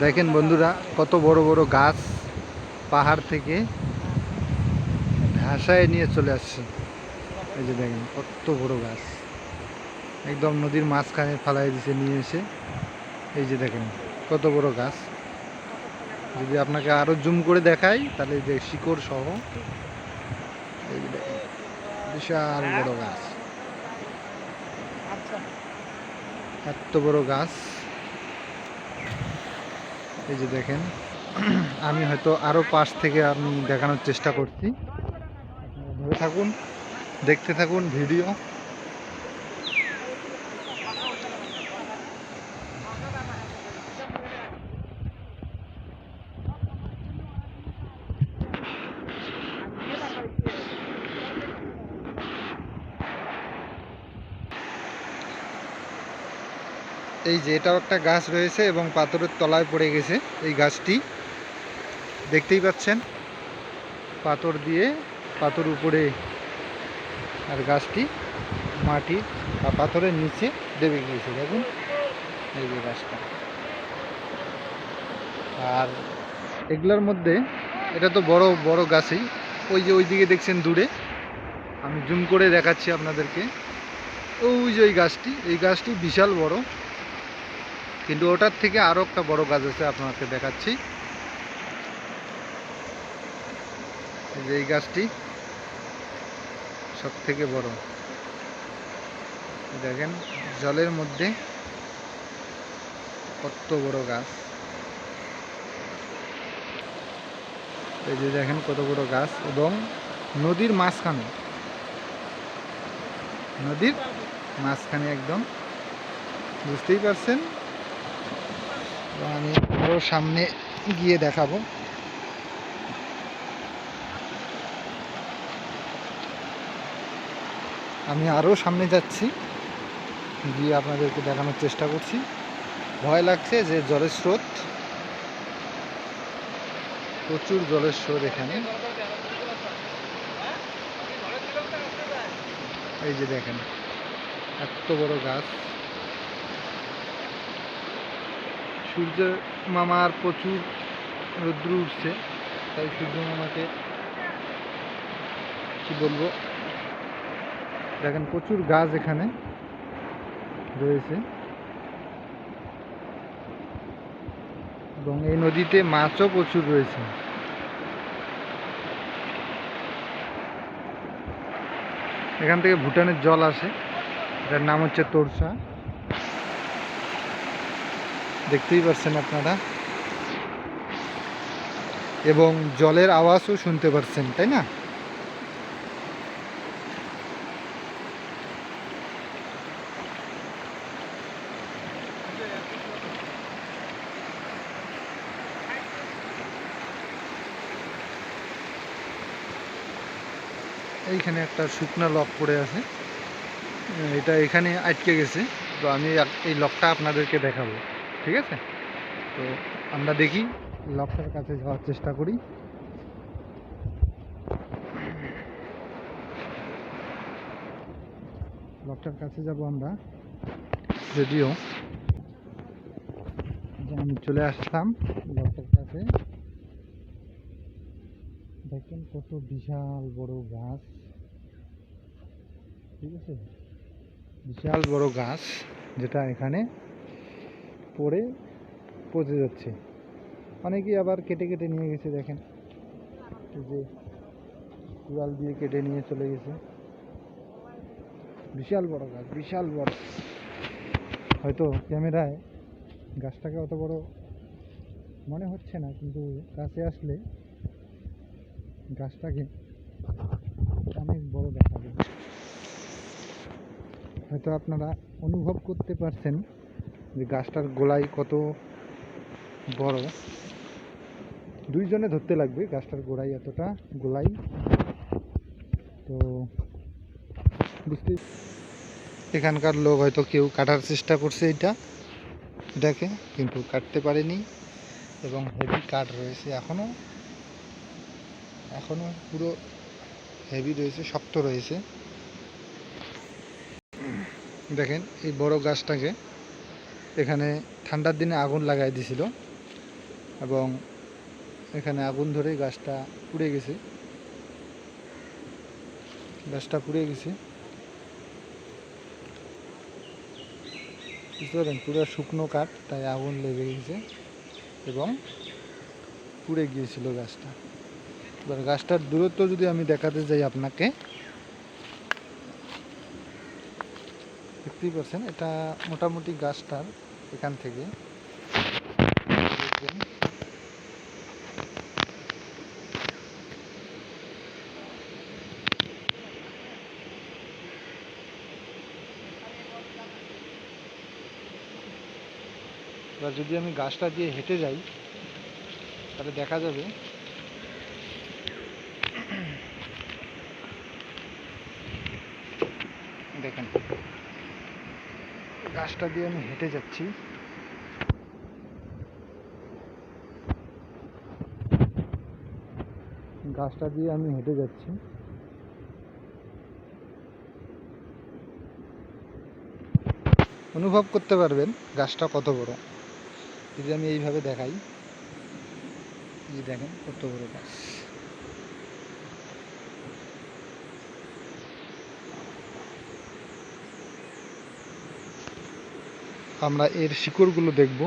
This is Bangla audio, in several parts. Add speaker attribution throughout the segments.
Speaker 1: দেখেন বন্ধুরা, কত বড় বড় গাছ পাহাড় থেকে ভাসায় নিয়ে চলে আসছে। এই যে দেখেন, কত বড় গাছ। একদম নদীর মাঝখানে ফালাই দিছে, নিয়ে এসে। এই যে দেখেন, কত বড় গাছ। যদি আপনাকে আরও জুম করে দেখাই, তাহলে যে শিকড় সহ, এই যে দেখেন, বিশাল বড় গাছ। এত বড় গাছ। এই যে দেখেন, আমি হয়তো আরও পাশ থেকে আমি দেখানোর চেষ্টা করছি। থাকুন, দেখতে থাকুন, ভিডিও। এই যে এটাও একটা গাছ রয়েছে এবং পাথরের তলায় পড়ে গেছে এই গাছটি। দেখতেই পাচ্ছেন, পাথর দিয়ে পাথর উপরে আর গাছটি মাটি বা পাথরের নিচে দেবে গিয়েছে, দেখুন। এই যে গাছটা। আর এগুলোর মধ্যে, এটা তো বড় বড় গাছই। ওই যে ওই দিকে দেখছেন দূরে। আমি জুম করে দেখাচ্ছি আপনাদেরকে। ওই যে ওই গাছটি, এই গাছটি বিশাল বড়। কিন্তু ওটার থেকে আরও একটা বড় গাছ আছে আপনাকে দেখাচ্ছি। যে এই গাছটি সব থেকে বড়। দেখেন, জলের মধ্যে কত বড় গাছ। এই যে দেখেন কত বড় গাছ এবং নদীর মাঝখানে। নদীর মাঝখানে একদম। বুঝতেই পারছেন? আমি আরও সামনে গিয়ে দেখাবো। আমি আরও সামনে যাচ্ছি, গিয়ে আপনাদেরকে দেখানোর চেষ্টা করছি। ভয় লাগছে যে জলের স্রোত, প্রচুর জলের স্রোত এখানে। এই যে দেখেন, এত বড় গাছ। সূর্য মামার প্রচুর রৌদ্র উঠছে, তাই সূর্য মামাকে কি বলব? দেখেন প্রচুর গাছ এখানে রয়েছে। এবং এই নদীতে মাছও প্রচুর রয়েছে। এখান থেকে ভুটানের জল আসে, এটার নাম হচ্ছে তোরসা। দেখতেই পাচ্ছেন আপনারা। এবং জলের আওয়াজও শুনতে পারছেন, তাই না? এইখানে একটা শুকনা লক পড়ে আছে। এটা এখানে আটকে গেছে। তো আমি এই লকটা আপনাদেরকে দেখাবো। ঠিক আছে? তো আমরা দেখি, লকটার কাছে যাওয়ার চেষ্টা করি। লকটার কাছে যাব আমরা। যদিও আমি চলে আসলাম লকটার কাছে। দেখেন কত বিশাল বড় গাছ। ঠিক আছে? বিশাল বড় গাছ যেটা এখানে পড়ে পচে যাচ্ছে। অনেকেই আবার কেটে কেটে নিয়ে গেছে, দেখেন। যে কুড়াল দিয়ে কেটে নিয়ে চলে গেছে। বিশাল বড় গাছ, বিশাল বড়। হয়তো ক্যামেরায় গাছটাকে অত বড় মনে হচ্ছে না, কিন্তু কাছে আসলে গাছটাকে অনেক বড় দেখা যায়। হয়তো আপনারা অনুভব করতে পারছেন যে গাছটার গোড়ায় কত বড়। দুইজনে ধরতে লাগবে, গাছটার গোড়ায় এতটা গোড়াই তো বুঝতে এখানকার লোক হয়তো কেউ কাটার চেষ্টা করছে এটা। এটাকে কিন্তু কাটতে পারেনি এবং হেভি কাঠ রয়েছে এখনও। এখনও পুরো হেভি রয়েছে, শক্ত রয়েছে। দেখেন এই বড় গাছটাকে এখানে ঠান্ডার দিনে আগুন লাগাই দিছিল এবং এখানে আগুন ধরে গাছটা পুড়ে গেছে। গাছটা পুড়ে গেছে। বুঝতে পারেন পুরো শুকনো কাঠ, তাই আগুন লেগে গেছে এবং পুড়ে গিয়েছিল গাছটা। এবার গাছটার দূরত্ব যদি আমি দেখাতে যাই আপনাকে, দেখতেই পাচ্ছেন, এটা মোটামুটি গাছটার এখান থেকে। এবার যদি আমি গাছটা দিয়ে হেঁটে যাই তাহলে দেখা যাবে দেখেন। গাছটা দিয়ে আমি হেঁটে যাচ্ছি। গাছটা দিয়ে আমি হেঁটে যাচ্ছি। অনুভব করতে পারবেন গাছটা কত বড়। যদি আমি এইভাবে দেখাই দেখেন কত বড় গাছ। আমরা এর শিকড়গুলো দেখব।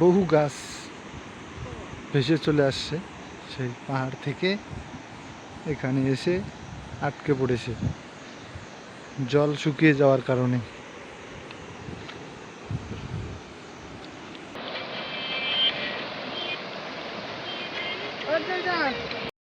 Speaker 1: বহু গাছ ভেসে চলে আসছে সেই পাহাড় থেকে। এখানে এসে আটকে পড়েছে। জল শুকিয়ে যাওয়ার কারণে।